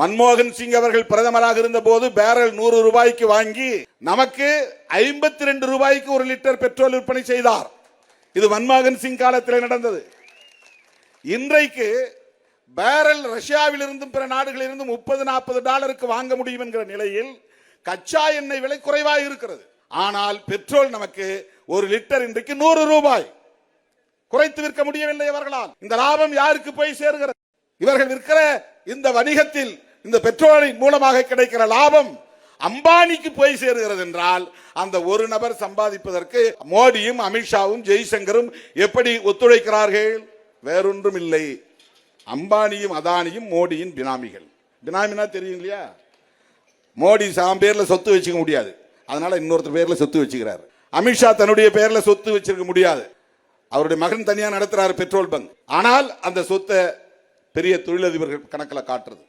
மன்மோகன் சிங் அவர்கள் பிரதமராக இருந்த போது பேரல் நூறு ரூபாய்க்கு வாங்கி நமக்கு ஐம்பத்தி ரெண்டு ரூபாய்க்கு ஒரு லிட்டர் பெட்ரோல் விற்பனை செய்தார். இது மன்மோகன் சிங் காலத்தில் நடந்தது. இன்றைக்கு பேரல் ரஷ்யாவில் இருந்தும் பிற நாடுகளில் இருந்தும் முப்பது நாற்பது டாலருக்கு வாங்க முடியும் என்கிற நிலையில் கச்சா எண்ணெய் விலை குறைவாக இருக்கிறது. ஆனால் பெட்ரோல் நமக்கு ஒரு லிட்டர் இன்றைக்கு நூறு ரூபாய். குறைத்து விற்க முடியவில்லை அவர்களால். இந்த லாபம் யாருக்கு போய் சேர்கிறது? இவர்கள் விற்கிற இந்த வணிகத்தில் இந்த பெட்ரோலின் மூலமாக கிடைக்கிற லாபம் அம்பானிக்கு போய் சேருகிறது என்றால் அந்த ஒரு நபர் சம்பாதிப்பதற்கு மோடியும் அமித்ஷாவும் ஜெய்சங்கரும் எப்படி ஒத்துழைக்கிறார்கள்? வேறொன்றும் இல்லை அம்பானியும் அதானியும் மோடியின் பினாமிகள். பினாமினா தெரியும் இல்லையா? மோடி சாம் பேர்ல சொத்து வச்சுக்க முடியாது. அதனால இன்னொருத்தர் பேர்ல சொத்து வச்சுக்கிறாரு. அமித்ஷா தன்னுடைய பேர்ல சொத்து வச்சிருக்க முடியாது. அவருடைய மகன் தனியா நடத்துறாரு பெட்ரோல் பங்க். ஆனால் அந்த சொத்தை பெரிய தொழிலதிபர்கள் கணக்கில் காட்டுறது.